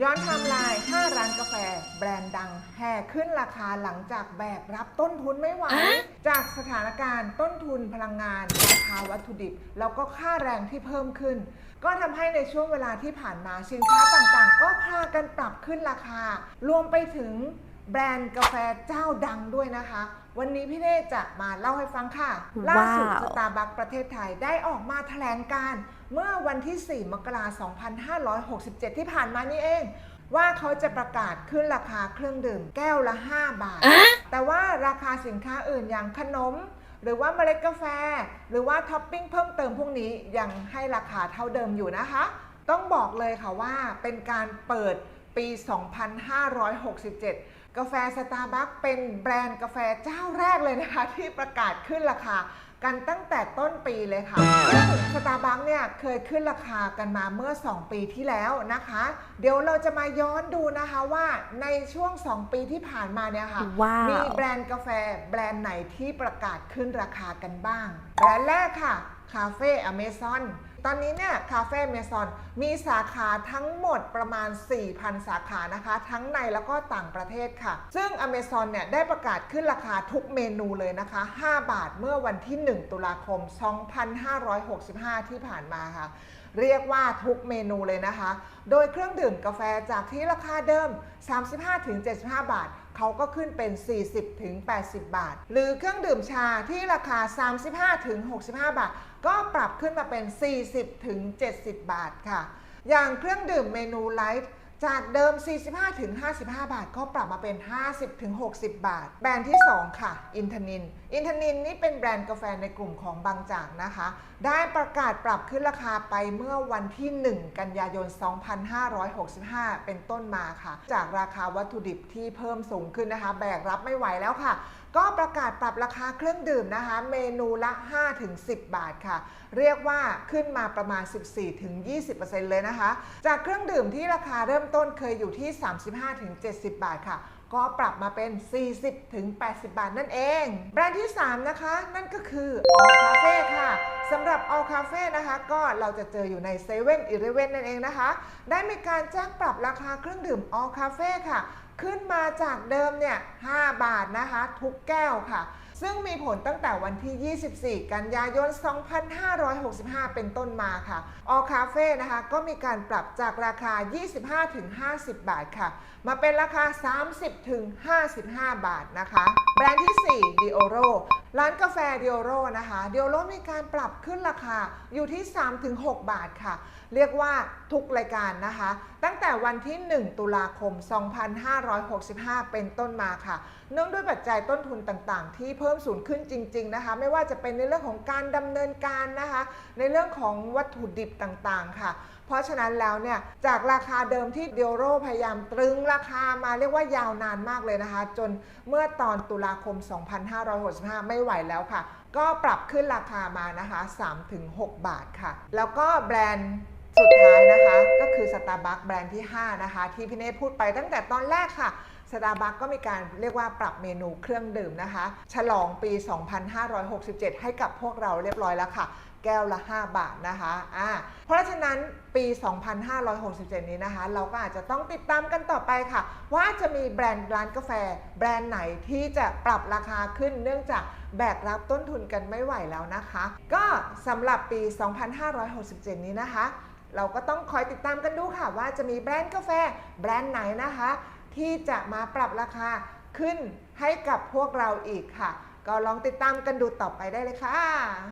ย้อนไทม์ไลน์5ร้านกาแฟ แบรนด์ดังแห่ขึ้นราคาหลังจากแบกรับต้นทุนไม่ไหว จากสถานการณ์ต้นทุนพลังงาน ราคาวัตถุดิบ แล้วก็ค่าแรงที่เพิ่มขึ้น ก็ทำให้ในช่วงเวลาที่ผ่านมาสินค้าต่างๆ ก็พากันปรับขึ้นราคา รวมไปถึงแบรนด์กาแฟเจ้าดังด้วยนะคะ วันนี้พี่เน่จะมาเล่าให้ฟังค่ะ ล่าสุดว้าวสตาร์บัคประเทศไทยได้ออกมาแถลงการณ์เมื่อวันที่ 4 มกราคม 2567 ที่ผ่านมานี่เอง ว่าเขาจะประกาศขึ้นราคาเครื่องดื่มแก้วละ 5 บาท แต่ว่าราคาสินค้าอื่นอย่างขนม หรือว่าเมล็ดกาแฟ หรือว่าท็อปปิ้งเพิ่มเติมพวกนี้ยังให้ราคาเท่าเดิมอยู่นะคะ ต้องบอกเลยค่ะว่าเป็นการเปิดปี 2567 กาแฟสตาร์บัคเป็นแบรนด์กาแฟเจ้าแรกเลยนะคะ ที่ประกาศขึ้นราคากันตั้งแต่ต้นปีเลยค่ะสตาร์บัคเนี่ยเคยขึ้นราคากันมาเมื่อ 2 ปีที่แล้วนะคะ เดี๋ยวเราจะมาย้อนดูนะคะว่าในช่วง 2 ปีที่ผ่านมาเนี่ยค่ะว้าวมีแบรนด์กาแฟแบรนด์ไหนที่ประกาศขึ้นราคากันบ้างแบรนด์แรกค่ะคาเฟ่อเมซอน ตอนนี้เนี่ยคาเฟ่เมซอนมีสาขาทั้งหมดประมาณ 4,000 สาขานะคะ ทั้งในแล้วก็ต่างประเทศค่ะ ซึ่ง Amazon เนี่ยได้ประกาศขึ้นราคาทุกเมนูเลยนะคะ 5 บาทเมื่อวันที่ 1 ตุลาคม 2565 ที่ผ่านมาค่ะ เรียกว่าทุกเมนูเลยนะคะ โดยเครื่องดื่มกาแฟจากที่ราคาเดิม 35-75 บาทเขาก็ขึ้นเป็น 40-80 บาท หรือเครื่องดื่มชาที่ราคา 35-65 บาท ก็ปรับขึ้นมาเป็น40-70 บาทค่ะ อย่างเครื่องดื่มเมนูไลท์จากเดิม 45-55 บาท ก็ปรับมาเป็น 50-60 บาท แบรนด์ที่ 2 ค่ะ อินทนิน อินทนินนี่เป็นแบรนด์กาแฟในกลุ่มของบางจากนะคะ ได้ประกาศปรับขึ้นราคาไปเมื่อวันที่ 1 กันยายน 2565 เป็นต้นมาค่ะ จากราคาวัตถุดิบที่เพิ่มสูงขึ้นนะคะ แบกรับไม่ไหวแล้วค่ะ ก็ประกาศปรับราคาเครื่องดื่มนะคะ เมนูละ 5-10 บาทค่ะ เรียกว่าขึ้นมาประมาณ 14-20%เลยนะคะ จากเครื่องดื่มที่ราคาเริ่มต้นเคยอยู่ที่ 35-70 บาทค่ะก็ปรับมาเป็น 40-80 บาทนั่นเอง แบรนด์ที่ 3 นะคะ นั่นก็คือ All Cafe ค่ะสำหรับ All Cafe นะคะ ก็เราจะเจออยู่ใน7 e เ e ่ e อนั่นเองนะคะ ได้มีการแจ้งปรับราคาเครื่องดื่ม All Cafe ค่ะ ขึ้นมาจากเดิมเนี่ย 5 บาทนะคะ ทุกแก้วค่ะ ซึ่งมีผลตั้งแต่วันที่ 24 กันยายน 2565 เป็นต้นมาค่ะ ออคาเฟ่นะคะ ก็มีการปรับจากราคา 25-50 บาทค่ะ มาเป็นราคา 30-55 บาทนะคะ แบรนด์ที่ 4 d i o r o ร้านกาแฟ d i o r o นะคะ d i o r o มีการปรับขึ้นราคาอยู่ที่ 3-6 บาทค่ะ เรียกว่าทุกรายการนะคะ ตั้งแต่วันที่ 1 ตุลาคม 2565 เป็นต้นมาค่ะ เนื่องด้วยปัจจัยต้นทุนต่างๆ ที่เพิ่มสูงขึ้นจริง ๆนะคะ ไม่ว่าจะเป็นในเรื่องของการดำเนินการนะคะ ในเรื่องของวัตถุดิบต่างๆค่ะ ราะฉะนั้นแล้วเนี่ยจากราคาเดิมที่เดโรพยายามตรึงราคามาเรียกว่ายาวนานมากเลยนะคะ จนเมื่อตอนตุลาคม 2565 ไม่ไหวแล้วค่ะ ก็ปรับขึ้นราคามานะคะ 3-6 บาทค่ะ แล้วก็แบรนด์สุดท้ายนะคะ ก็คือ Starbucks แบรนด์ที่ 5 นะคะ ที่พี่เนทพูดไปตั้งแต่ตอนแรกค่ะ Starbucks ก็มีการเรียกว่าปรับเมนูเครื่องดื่มนะคะ ฉลองปี 2567 ให้กับพวกเราเรียบร้อยแล้วค่ะ แก้วละ 5 บาทนะคะอ่าเพราะฉะนั้นปี 2567 นี้นะคะ เราก็อาจจะต้องติดตามกันต่อไปค่ะ ว่าจะมีแบรนด์ร้านกาแฟ แบรนด์ไหนที่จะปรับราคาขึ้นเนื่องจากแบกรับต้นทุนกันไม่ไหวแล้วนะคะ ก็สำหรับปี 2567 นี้นะคะ เราก็ต้องคอยติดตามกันดูค่ะ ว่าจะมีแบรนด์กาแฟแบรนด์ไหนนะคะ ที่จะมาปรับราคาขึ้นให้กับพวกเราอีกค่ะ ก็ลองติดตามกันดูต่อไปได้เลยค่ะ